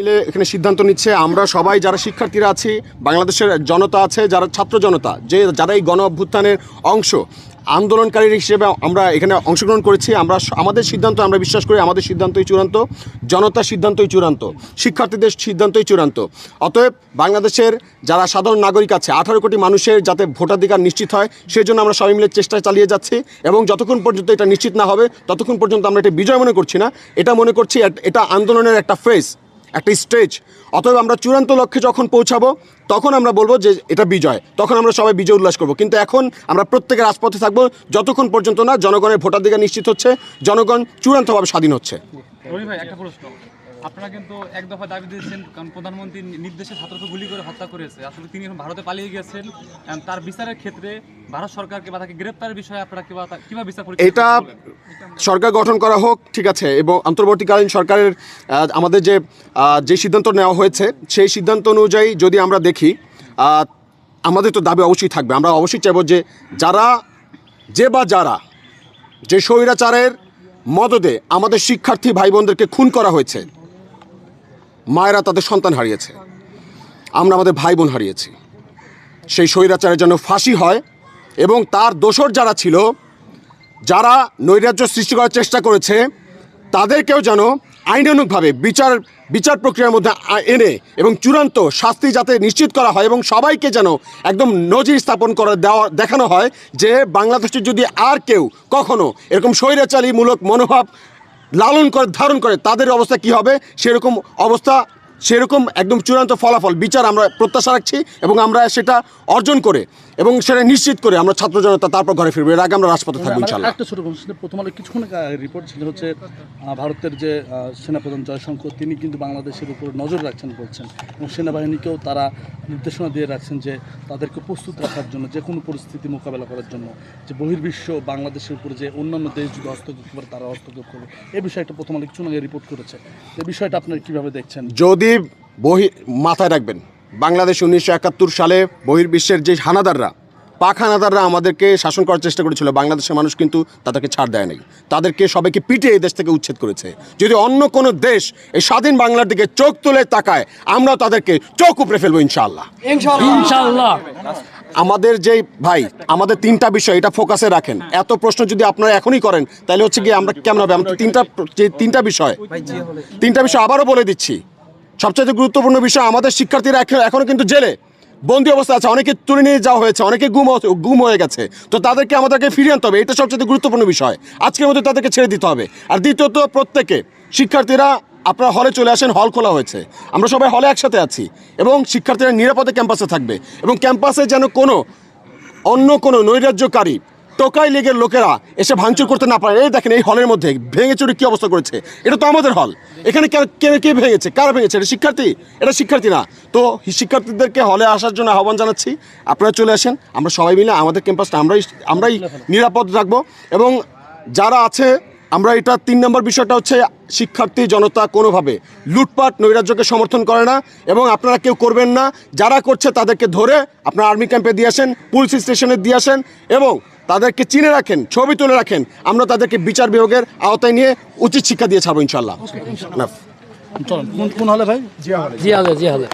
এখানে সিদ্ধান্ত নিচ্ছে। আমরা সবাই যারা শিক্ষার্থীরা আছি, বাংলাদেশের জনতা আছে, যারা ছাত্র জনতা, যে যারা এই গণ অভ্যুত্থানের অংশ আন্দোলনকারী হিসেবে আমরা এখানে অংশগ্রহণ করেছি। আমরা আমাদের সিদ্ধান্ত, আমরা বিশ্বাস করি আমাদের সিদ্ধান্তই চূড়ান্ত, জনতার সিদ্ধান্তই চূড়ান্ত, শিক্ষার্থীদের সিদ্ধান্তই চূড়ান্ত। অতএব বাংলাদেশের যারা সাধারণ নাগরিক আছে, আঠারো কোটি মানুষের যাতে ভোটাধিকার নিশ্চিত হয় সেই জন্য আমরা সবাই মিলে চেষ্টা চালিয়ে যাচ্ছি এবং যতক্ষণ পর্যন্ত এটা নিশ্চিত না হবে, ততক্ষণ পর্যন্ত আমরা এটা বিজয় মনে করছি না। এটা মনে করছি, এট- আন্দোলনের একটা ফেজ একটা স্টেজ। অতএব আমরা চূড়ান্ত লক্ষ্যে যখন পৌঁছাবো, তখন আমরা বলব যে এটা বিজয়। তখন আমরা সবাই বিজয় উল্লাস করব। কিন্তু এখন আমরা প্রত্যেকের রাজপথে থাকব, যতক্ষণ পর্যন্ত না জনগণের ভোটাধিকার নিশ্চিত হচ্ছে, জনগণ চূড়ান্তভাবে স্বাধীন হচ্ছে। আপনারা কিন্তু এক দফা দাবি দিয়েছেন কারণ প্রধানমন্ত্রীর নির্দেশে ছাত্রকে গুলি করে হত্যা করেছে। আসলে তিনি এখন ভারতে পালিয়ে গেছেন তার বিচারের ক্ষেত্রে ভারত সরকারকে বা তাকে গ্রেপ্তারের বিষয়ে আপনারা কীভাবে বিচার পরীক্ষা এটা সরকার গঠন করা হোক ঠিক আছে এবং অন্তর্বর্তীকালীন সরকারের আমাদের যে যে সিদ্ধান্ত নেওয়া হয়েছে সেই সিদ্ধান্ত অনুযায়ী যদি আমরা দেখি আমাদের তো দাবি অবশ্যই থাকবে। আমরা অবশ্যই চাইব যে যারা যে বা যারা যে স্বৈরাচারের মদদে আমাদের শিক্ষার্থী ভাই বোনদেরকে খুন করা হয়েছে মায়েরা তাদের সন্তান হারিয়েছে। আমরা আমাদের ভাই বোন হারিয়েছি। সেই স্বৈরাচারের যেন ফাঁসি হয় এবং তার দোসর যারা ছিল, যারা নৈরাজ্য সৃষ্টি করার চেষ্টা করেছে, তাদেরকেও যেন আইনানুগভাবে বিচার বিচার প্রক্রিয়ার মধ্যে এনে এবং চূড়ান্ত শাস্তি যাতে নিশ্চিত করা হয় এবং সবাইকে যেন একদম নজির স্থাপন করে দেওয়া, দেখানো হয় যে বাংলাদেশের যদি আর কেউ কখনো এরকম স্বৈরাচারীমূলক মনোভাব লালন করে ধারণ করে তাদের অবস্থা কি হবে? সেরকম অবস্থা সেরকম একদম চূড়ান্ত ফলাফল বিচার আমরা প্রত্যাশা রাখছি এবং আমরা সেটা অর্জন করে এবং সেটা নিশ্চিত করে আমরা ছাত্র জনতা তারপর ঘরে ফিরবো। এর আগে আমরা রাজপথে থাকব ইনশাল্লাহ। একটা ছোট প্রশ্ন প্রথম আলো কিছুক্ষণ রিপোর্ট ছিল হচ্ছে ভারতের যে সেনাপ্রধান জয়শঙ্কর তিনি কিন্তু বাংলাদেশের উপর নজর রাখছেন বলছেন এবং সেনাবাহিনীকেও তারা নির্দেশনা দিয়ে রাখছেন যে তাদেরকে প্রস্তুত রাখার জন্য যে কোনো পরিস্থিতি মোকাবেলা করার জন্য যে বহির্বিশ্ব বাংলাদেশের উপর যে অন্যান্য দেশ যদি হস্তক্ষেপ করে তারা হস্তক্ষেপ করবে। এই বিষয়টা প্রথম আলো কিছুক্ষণ আগে রিপোর্ট করেছে। এই বিষয়টা আপনারা কীভাবে দেখছেন? যদি বহি মাথায় রাখবেন। বাংলাদেশ উনিশশো একাত্তর সালে বহির্বিশ্বের যে হানাদাররা পাক হানাদাররা আমাদেরকে শাসন করার চেষ্টা করেছিল বাংলাদেশের মানুষ কিন্তু তাদেরকে ছাড় দেয় নাই। তাদেরকে সবাইকে পিটিয়ে এই দেশ থেকে উচ্ছেদ করেছে। যদি অন্য কোনো দেশ এই স্বাধীন বাংলার দিকে চোখ তুলে তাকায় আমরাও তাদেরকে চোখ উপড়ে ফেলব ইনশাআল্লাহ। ইনশাআল্লাহ। আমাদের যে ভাই আমাদের তিনটা বিষয় এটা ফোকাসে রাখেন। এত প্রশ্ন যদি আপনারা এখনই করেন তাহলে হচ্ছে গিয়ে আমরা কেমন হবে? আমরা তিনটা যে তিনটা বিষয় তিনটা বিষয় আবারও বলে দিচ্ছি। সবচেয়ে গুরুত্বপূর্ণ বিষয়, আমাদের শিক্ষার্থীরা এখন- এখনও কিন্তু জেলে। বন্দি অবস্থা আছে, অনেকে তুলে নিয়ে যাওয়া হয়েছে, অনেকে গুম গুম হয়ে গেছে। তো তাদেরকে আমাদেরকে ফিরিয়ে আনতে হবে, এটা সবচেয়ে গুরুত্বপূর্ণ বিষয়। আজকের মধ্যে তাদেরকে ছেড়ে দিতে হবে। আর দ্বিতীয়ত, প্রত্যেকে শিক্ষার্থীরা আপনারা হলে চলে আসেন, হল খোলা হয়েছে। আমরা সবাই হলে একসাথে আছি এবং শিক্ষার্থীরা নিরাপদে ক্যাম্পাসে থাকবে এবং ক্যাম্পাসে যেন কোনো অন্য কোনো নৈরাজ্যকারী টোকাই লীগের লোকেরা এসে ভাঙচুর করতে না পারে। এই দেখেন এই হলের মধ্যে ভেঙে চুরি কী অবস্থা করেছে? এটা তো আমাদের হল। এখানে কে- কে কে ভেঙেছে? কারা ভেঙেছে? এটা শিক্ষার্থী? এটা শিক্ষার্থী না। তো শিক্ষার্থীদেরকে হলে আসার জন্য আহ্বান জানাচ্ছি। আপনারা চলে আসেন। আমরা সবাই মিলে আমাদের ক্যাম্পাসটা আমরাই আমরাই নিরাপদ রাখব এবং যারা আছে, আমরা এটা তিন নম্বর বিষয়টা হচ্ছে শিক্ষার্থী জনতা কোনোভাবে লুটপাট, নৈরাজ্যকে সমর্থন করে না এবং আপনারা কেউ করবেন না। যারা করছে তাদেরকে ধরে আপনারা আর্মি ক্যাম্পে দিয়ে আসেন পুলিশ স্টেশনে দিয়ে আসেন এবং তাদেরকে চিনে রাখেন ছবি তুলে রাখেন। আমরা তাদেরকে বিচার বিভাগের আওতায় নিয়ে উচিত শিক্ষা দিয়ে ছাড়বো ইনশাল্লাহ Enough. চলুন কোন কোন হলে ভাই জি হলে জি হলে